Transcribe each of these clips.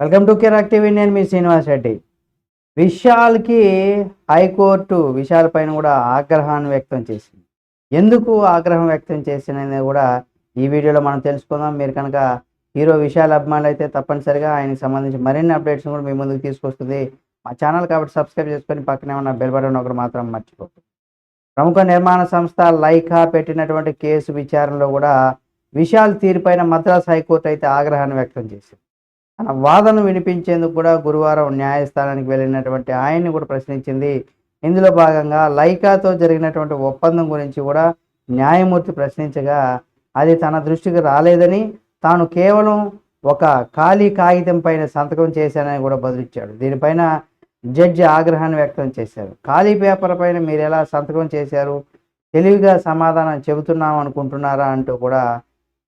Welcome to Kiraak TV నేను మీ శ్రీనివాస్ రెడ్డి. విశాల్కి హైకోర్టు విశాల్ పైన కూడా ఆగ్రహాన్ని వ్యక్తం చేసింది. ఎందుకు ఆగ్రహం వ్యక్తం చేసిందనేది కూడా ఈ వీడియోలో మనం తెలుసుకుందాం. మీరు కనుక హీరో విశాల్ అభిమానులు అయితే తప్పనిసరిగా ఆయనకి సంబంధించి మరిన్ని అప్డేట్స్ కూడా మీ ముందుకు తీసుకొస్తుంది. మా ఛానల్ కాబట్టి సబ్స్క్రైబ్ చేసుకొని పక్కనే ఉన్న బెల్ బటన్ ఒకటి మాత్రం మర్చిపోతుంది ప్రముఖ నిర్మాణ సంస్థ లైకా పెట్టినటువంటి కేసు విచారణలో కూడా విశాల్ తీరుపైన మద్రాస్ హైకోర్టు అయితే ఆగ్రహాన్ని వ్యక్తం చేసింది. తన వాదన వినిపించేందుకు కూడా గురువారం న్యాయస్థానానికి వెళ్ళినటువంటి ఆయన్ని కూడా ప్రశ్నించింది. ఇందులో భాగంగా లైకాతో జరిగినటువంటి ఒప్పందం గురించి కూడా న్యాయమూర్తి ప్రశ్నించగా అది తన దృష్టికి రాలేదని తాను కేవలం ఒక ఖాళీ కాగితం పైన సంతకం చేశానని కూడా బదులిచ్చాడు. దీనిపైన జడ్జి ఆగ్రహాన్ని వ్యక్తం చేశారు. ఖాళీ పేపర్ పైన మీరు ఎలా సంతకం చేశారు? తెలివిగా సమాధానం చెబుతున్నాం అనుకుంటున్నారా అంటూ కూడా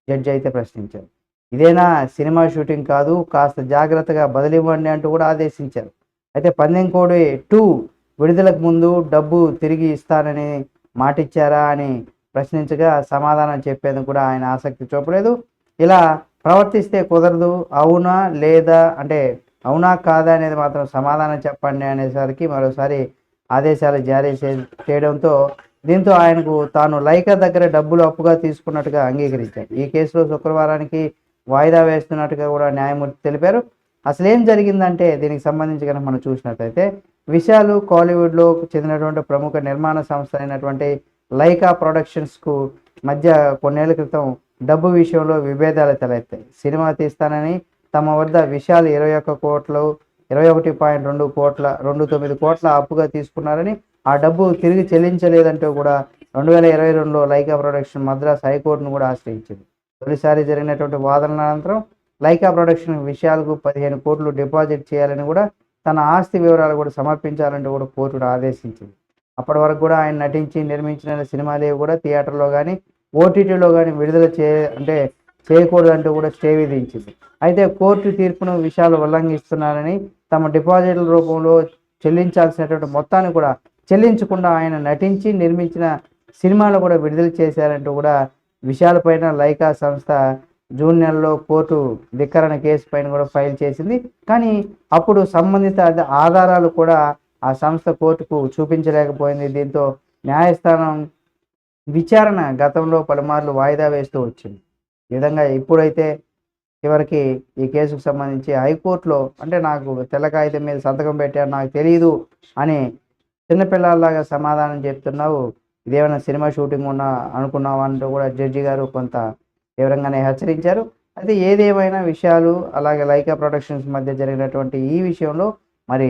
జడ్జి అయితే ప్రశ్నించారు. ఇదేనా సినిమా షూటింగ్ కాదు కాస్త జాగ్రత్తగా బదిలివ్వండి అంటూ కూడా ఆదేశించారు. అయితే పందెం కోడి టూ విడుదలకు ముందు డబ్బు తిరిగి ఇస్తానని మాటిచ్చారా అని ప్రశ్నించగా సమాధానం చెప్పేందుకు కూడా ఆయన ఆసక్తి చూపలేదు. ఇలా ప్రవర్తిస్తే కుదరదు అవునా లేదా అంటే అవునా కాదా అనేది మాత్రం సమాధానం చెప్పండి అనేసరికి మరోసారి ఆదేశాలు జారీ చే- చేయడంతో దీంతో ఆయనకు తాను లైకా దగ్గర డబ్బులు అప్పుగా తీసుకున్నట్టుగా అంగీకరించాడు ఈ కేసులో శుక్రవారానికి వాయిదా వేస్తున్నట్టుగా కూడా న్యాయమూర్తి తెలిపారు. అసలు ఏం జరిగిందంటే దీనికి సంబంధించి కనుక మనం చూసినట్లయితే విశాలు కాలీవుడ్లో చెందినటువంటి ప్రముఖ నిర్మాణ సంస్థ అయినటువంటి లైకా ప్రొడక్షన్స్కు మధ్య కొన్నేళ్ళ క్రితం డబ్బు విషయంలో విభేదాలు తలెత్తాయి. సినిమా తీస్తానని తమ వద్ద విశాల్ ఇరవై ఒక్క కోట్లు ఇరవై ఒకటి పాయింట్ రెండు కోట్ల రెండు తొమ్మిది కోట్ల అప్పుగా తీసుకున్నారని ఆ డబ్బు తిరిగి చెల్లించలేదంటూ కూడా రెండు వేల ఇరవై రెండులో లైకా ప్రొడక్షన్ మద్రాస్ హైకోర్టును కూడా ఆశ్రయించింది. తొలిసారి జరిగినటువంటి వాదనల అనంతరం లైకా ప్రొడక్షన్ విషయాలకు పదిహేను కోట్లు డిపాజిట్ చేయాలని కూడా తన ఆస్తి వివరాలు కూడా సమర్పించాలంటూ కూడా కోర్టు ఆదేశించింది. అప్పటి వరకు కూడా ఆయన నటించి నిర్మించిన సినిమాలు కూడా థియేటర్లో కానీ ఓటీటీలో కానీ విడుదల చే అంటే చేయకూడదంటూ కూడా స్టే విధించింది. అయితే కోర్టు తీర్పును విషయాలు ఉల్లంఘిస్తున్నారని తమ డిపాజిట్ల రూపంలో చెల్లించాల్సినటువంటి మొత్తాన్ని కూడా చెల్లించకుండా ఆయన నటించి నిర్మించిన సినిమాలు కూడా విడుదల చేశారంటూ కూడా విషయాలపైన లైకా సంస్థ జూన్ నెలలో కోర్టు ధిక్కరణ కేసు పైన కూడా ఫైల్ చేసింది. కానీ అప్పుడు సంబంధిత ఆధారాలు కూడా ఆ సంస్థ కోర్టుకు చూపించలేకపోయింది. దీంతో న్యాయస్థానం విచారణ గతంలో పలుమార్లు వాయిదా వేస్తూ వచ్చింది. ఈ విధంగా ఇప్పుడైతే చివరికి ఈ కేసుకు సంబంధించి హైకోర్టులో అంటే నాకు తెల్ల కాగితం మీద సంతకం పెట్టారు నాకు తెలియదు అని చిన్నపిల్లల్లాగా సమాధానం చెప్తున్నావు. ఇదేమైనా సినిమా షూటింగ్ ఉన్నా అనుకున్నావా అంటూ కూడా జడ్జి గారు కొంత తీవ్రంగానే హెచ్చరించారు. అయితే ఏదేమైనా విషయాలు అలాగే లైకా ప్రొడక్షన్స్ మధ్య జరిగినటువంటి ఈ విషయంలో మరి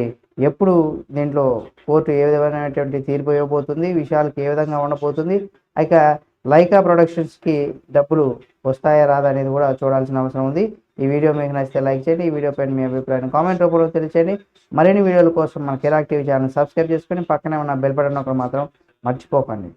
ఎప్పుడు దీంట్లో కోర్టు ఏ విధమైనటువంటి తీర్పు ఇవ్వబోతుంది విషయాలకు ఏ విధంగా ఉండబోతుంది ఇక లైకా ప్రొడక్షన్స్కి డబ్బులు వస్తాయా రాదా అనేది కూడా చూడాల్సిన అవసరం ఉంది. ఈ వీడియో మీకు నచ్చితే లైక్ చేయండి ఈ వీడియో పైన మీ అభిప్రాయాన్ని కామెంట్ రూపంలో తెలియచేయండి. మరిన్ని వీడియోల కోసం మన కిరాక్ టీవీ ఛానల్ సబ్స్క్రైబ్ చేసుకొని పక్కనే ఉన్న బెల్ బటన్ ఒకటి మాత్రం మర్చిపోకండి.